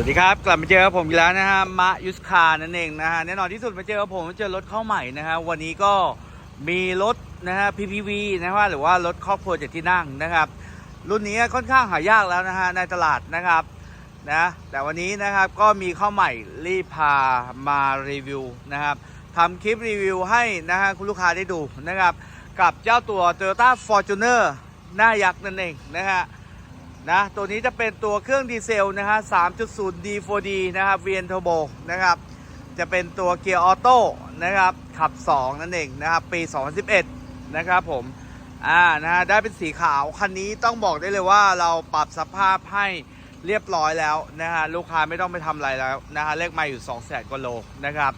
วัสดีครับ กลับมาเจอกับผมอีกแล้วนะฮะมะยุสคานั่นเองนะฮะแน่นอนที่สุดมาเจอกับผมมาเจอรถเข้าใหม่นะฮะวันนี้ก็มีรถนะฮะ PPV นะฮะหรือว่ารถครอบครัวเจ็ดที่นั่งนะครับ รุ่นนี้ค่อนข้างหายากแล้วนะฮะในตลาดนะครับนะแต่วันนี้นะครับก็มีเข้าใหม่รีพามารีวิวนะครับทำคลิปรีวิวให้นะฮะคุณลูกค้าได้ดูนะครับ กับเจ้าตัว Toyota Fortuner หน้ายักษ์นั่นเองนะฮะ นะตัวนี้จะเป็นตัวเครื่องดีเซลนะฮะ 3.0 D4D นะครับ VN Turbo นะครับ จะเป็นตัวเกียร์ออโต้นะครับ ขับ 2 นั่นเองนะครับ ปี 2011 นะครับผม อ่า นะฮะ ได้เป็นสีขาว คันนี้ต้องบอกได้เลยว่าเราปรับสภาพให้เรียบร้อยแล้วนะฮะ ลูกค้าไม่ต้องไปทำอะไรแล้วนะฮะ เลขไม่อยู่ 2 0 0แสนกว่าโลนะครับ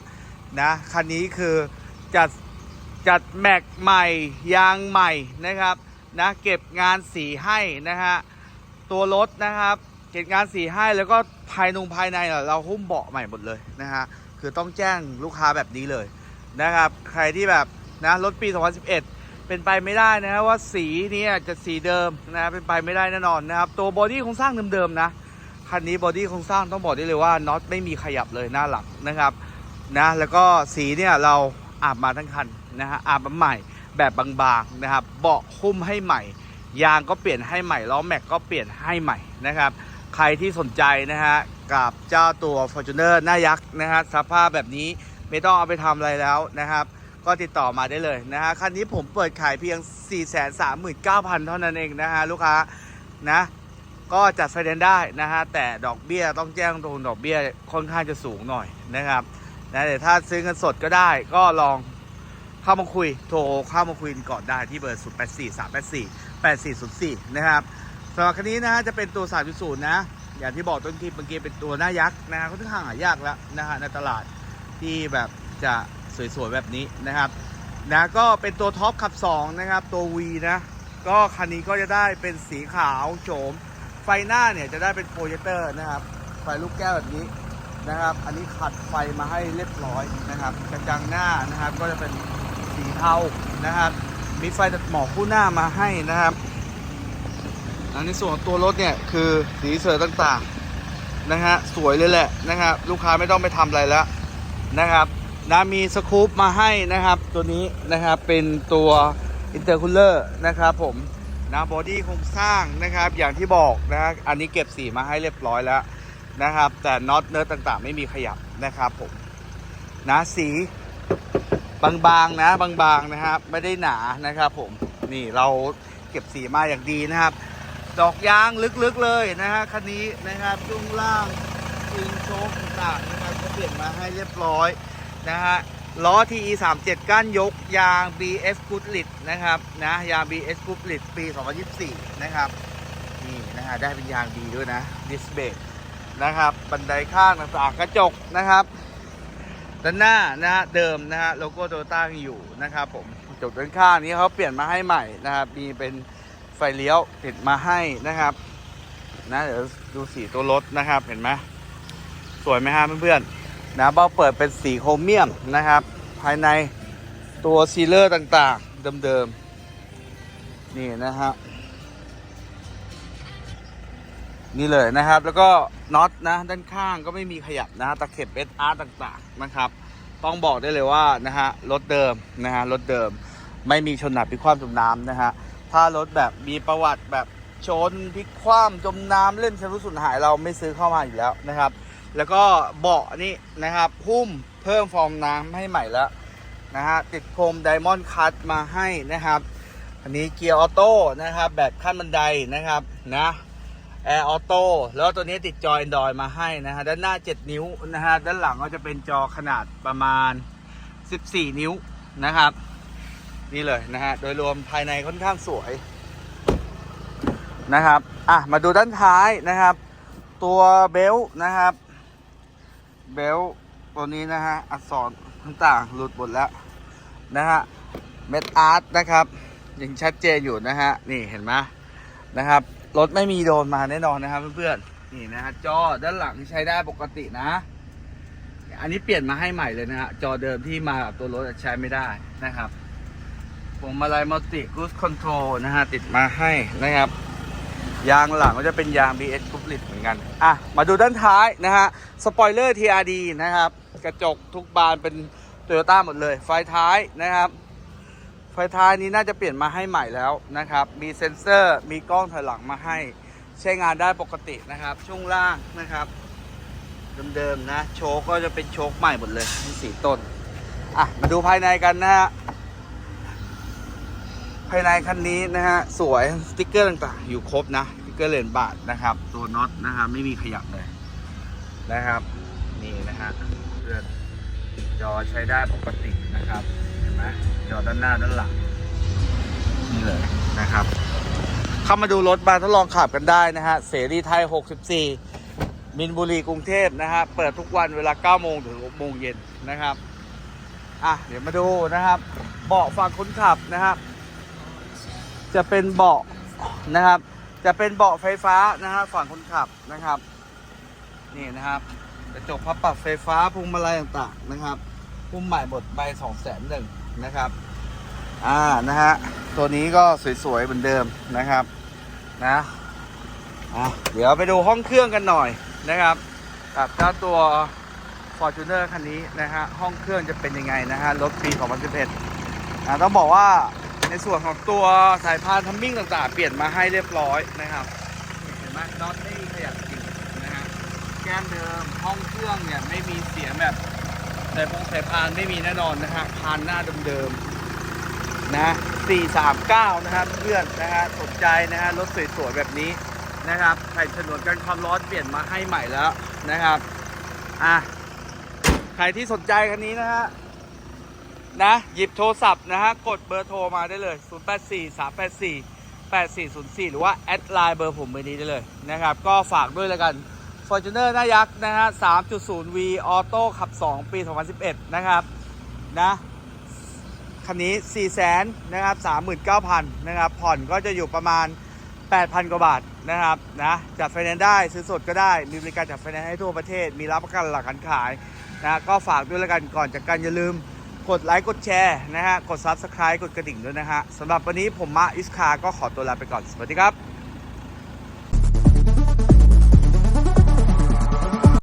นะ คันนี้คือจัดจัดแม็กใหม่ยางใหม่นะครับ นะ เก็บงานสีให้นะฮะ ตัวรถนะครับ เก็บงานสีให้แล้วก็ภายนุงภายในเราหุ้มเบาะใหม่หมดเลยนะฮะคือต้องแจ้งลูกค้าแบบนี้เลยนะครับ ใครที่แบบนะรถปี 2011 เป็นไปไม่ได้นะฮะว่าสีนี้จะสีเดิมนะเป็นไปไม่ได้แน่นอนนะครับ ตัวบอดี้โครงสร้างเดิมๆนะคันนี้บอดี้โครงสร้างต้องบอกได้เลยว่าน็อตไม่มีขยับเลยหน้าหลังนะครับนะแล้วก็สีเนี่ยเราอาบมาทั้งคันนะฮะอาบมาใหม่แบบบางๆนะครับเบาะหุ้มให้ใหม่ ยางก็เปลี่ยนให้ใหม่ล้อแม็กก็เปลี่ยนให้ใหม่นะครับ ใครที่สนใจนะฮะกับเจ้าตัว Fortuner หน้ายักษ์นะฮะสภาพแบบนี้ไม่ต้องเอาไปทำอะไรแล้วนะครับ ก็ติดต่อมาได้เลยนะฮะคันนี้ผมเปิดขายเพียง 439,000 เท่านั้นเองนะฮะลูกค้านะก็จัดไฟแนนซ์ได้นะฮะแต่ดอกเบี้ยต้องแจ้งตรงดอกเบี้ยค่อนข้างจะสูงหน่อยนะครับนะแต่ถ้าซื้อเงินสดก็ได้ก็ลอง เข้ามาคุยโทรเข้ามาคุยก่อนได้ที่เบอร์ 0 8 4 3 8 4 8 4 0 4 นะครับสำหรับคันนี้นะฮะจะเป็นตัว 3.0 นะ อย่างที่บอกต้นคลิปเมื่อกี้เป็นตัวหน้ายักษ์นะฮะค่อนข้างหายากแล้วนะฮะในตลาดที่แบบจะสวยๆแบบนี้นะครับนะก็เป็นตัวท็อปขับ 2 นะครับ ตัว V นะ ก็คันนี้ก็จะได้เป็นสีขาวโฉม ไฟหน้าเนี่ยจะได้เป็นโปรเจคเตอร์นะครับ ไฟลูกแก้วแบบนี้นะครับ อันนี้ขัดไฟมาให้เรียบร้อยนะครับ กระจังหน้านะครับก็จะเป็น สีเทานะครับ มีไฟตัดหมอกคู่หน้ามาให้นะครับอันในส่วนตัวรถเนี่ยคือสีเสือต่างๆนะฮะสวยเลยแหละนะครับ ลูกค้าไม่ต้องไปทำอะไรแล้วนะครับนะมีสกู๊ปมาให้นะครับ ตัวนี้นะครับเป็นตัวอินเตอร์คูลเลอร์นะครับผมนะบอดี้โครงสร้างนะครับ อย่างที่บอกนะอันนี้เก็บสีมาให้เรียบร้อยแล้วนะครับ แต่น็อตเนื้อต่างๆ ไม่มีขยับนะครับผมนะสี บางๆนะบางๆนะครับ ไม่ได้หนานะครับผมนี่เราเก็บสีมาอย่างดีนะครับ ดอกยางลึกๆเลยนะฮะคันนี้นะครับช่วงล่างอิงโชคต่างๆนะครับก็เปลี่ยนมาให้เรียบร้อยนะฮะล้อ TE 3 7ก้านยกยาง BS Good l i t นะครับนะยาง BS Good l i t ปี 2024 นะครับนี่นะฮะได้เป็นยางดีด้วยนะดิสเบรกนะครับ บันไดข้างต่างๆกระจกนะครับ ด้านหน้านะฮะเดิมนะฮะโลโก้โตโยต้ายังอยู่นะครับผมจกด้านข้างนี้เขาเปลี่ยนมาให้ใหม่นะครับมีเป็นไฟเลี้ยวติดมาให้นะครับนะเดี๋ยวดูสีตัวรถนะครับเห็นไหมสวยไหมฮะเพื่อนๆนะเบ้าเปิดเป็นสีโครเมียมนะครับ ภายในตัวซีเลอร์ต่างๆเดิมๆนี่นะฮะ นี่เลยนะครับ แล้วก็น็อตนะด้านข้างก็ไม่มีขยับนะฮะตะเข็บเอสอาร์ต่างๆนะครับ ต้องบอกได้เลยว่านะฮะรถเดิมนะฮะรถเดิมไม่มีชนหนักพลิกคว่ำจมน้ำนะฮะถ้ารถแบบมีประวัติแบบชนพลิกคว่ำจมน้ำเล่นชำรุดสูญหายเราไม่ซื้อเข้ามาอยู่แล้วนะครับ แล้วก็เบาะนี่นะครับหุ้มเพิ่มฟองน้ำให้ใหม่แล้วนะฮะติดโคมไดมอนด์คัตมาให้นะครับ อันนี้เกียร์ออโต้นะครับแบบขั้นบันไดนะครับนะ แอร์ออโต้แล้วตัวนี้ติดจอ Android มาให้นะฮะ ด้านหน้า 7 นิ้วนะฮะ ด้านหลังก็จะเป็นจอขนาดประมาณ 14 นิ้วนะครับ นี่เลยนะฮะ โดยรวมภายในค่อนข้างสวยนะครับ อะ มาดูด้านท้ายนะครับ ตัวเบลต์นะครับ เบลต์ตัวนี้นะฮะ อักษรต่างๆ หลุดหมดแล้วนะฮะ เม็ดอาร์ตนะครับ ยังชัดเจนอยู่นะฮะ นี่เห็นไหมนะครับ รถไม่มีโดนมาแน่นอนนะครับเพื่อนๆนี่นะฮะจอด้านหลังใช้ได้ปกตินะ อันนี้เปลี่ยนมาให้ใหม่เลยนะฮะจอเดิมที่มากับตัวรถใช้ไม่ได้นะครับพวงมาลัยมัลติคูสคอนโทรลนะฮะติดมาให้นะครับ ยางหลังก็จะเป็นยาง BS กรุ๊ปลิดเหมือนกัน อะ มาดูด้านท้ายนะฮะสปอยเลอร์ TRD นะครับ กระจกทุกบานเป็นโตโยต้าหมดเลย ไฟท้ายนะครับ ไฟท้ายนี้น่าจะเปลี่ยนมาให้ใหม่แล้วนะครับ มีเซ็นเซอร์ มีกล้องถอยหลังมาให้ ใช้งานได้ปกตินะครับ ช่วงล่างนะครับ เดิมๆนะ โชคก็จะเป็นโชคใหม่หมดเลยมีสีต้น อะ มาดูภายในกันนะฮะ ภายในคันนี้นะฮะ สวย สติกเกอร์ต่างๆ อยู่ครบนะ สติกเกอร์เลนบาทนะครับ ตัวน็อตนะฮะไม่มีขยับเลยนะครับ นี่นะฮะเพื่อนจอใช้ได้ปกตินะครับ ไหมจอด้านหน้าด้านหลังนี่เลยนะครับ เข้ามาดูรถบานทดลองขับกันได้นะฮะ เสรีไทย 64 มินบุรีกรุงเทพนะฮะ เปิดทุกวันเวลา 9 โมงถึง 6 โมงเย็นนะครับ อะ เดี๋ยวมาดูนะครับ เบาะฝั่งคนขับนะครับ จะเป็นเบาะนะครับ จะเป็นเบาะไฟฟ้านะฮะฝั่งคนขับนะครับ นี่นะครับกระจกพับปรับไฟฟ้าพวงมาลัยต่างๆนะครับพุ่มใหม่หมดใบสองแสนหนึ่ง นะครับ อ่านะฮะตัวนี้ก็สวยๆเหมือนเดิมนะครับนะอะเดี๋ยวไปดูห้องเครื่องกันหน่อยนะครับกับเจ้าตัว Fortuner คันนี้นะฮะห้องเครื่องจะเป็นยังไงนะฮะรถปี2011อ่าต้องบอกว่าในส่วนของตัวสายพานทัมมิ่งต่างๆ เปลี่ยนมาให้เรียบร้อยนะครับเห็นไหมน็อตไม่ขยับจริงนะฮะแก้มเดิมห้องเครื่องเนี่ยไม่มีเสียงแบบ สายพงสายพานไม่มีแน่นอนนะฮะพานหน้าเดิมๆนะ439 นะครับเพื่อนนะฮะสนใจนะฮะรถสวยๆแบบนี้นะครับแผ่นฉนวนกันความร้อนเปลี่ยนมาให้ใหม่แล้วนะครับอะใครที่สนใจคันนี้นะฮะนะหยิบโทรศัพท์นะฮะกดเบอร์โทรมาได้เลย 084 384 8404 หรือว่าแอดไลน์เบอร์ผมเบอร์นี้ได้เลยนะครับ ก็ฝากด้วยแล้วกัน Fortuner หน้ายักษ์นะฮะ 3.0V ออโต้ขับ 2 ปี 2011 นะครับนะคันนี้4 0 0 0 0นะครับ39,000นะครับผ่อนก็จะอยู่ประมาณ 8,000 กว่าบาทนะครับนะจัดไฟแนนซ์ได้ซื้อสดก็ได้ มีบริการจัดไฟแนนซ์ให้ทั่วประเทศ มีรับประกันหลักการขายนะก็ฝากด้วยแล้วกันก่อนจากกันอย่าลืมกดไลค์กดแชร์นะฮะกด Subscribe กดกระดิ่งด้วยนะฮะสำหรับวันนี้ผมมาอิสคาก็ขอตัวลาไปก่อน สวัสดีครับ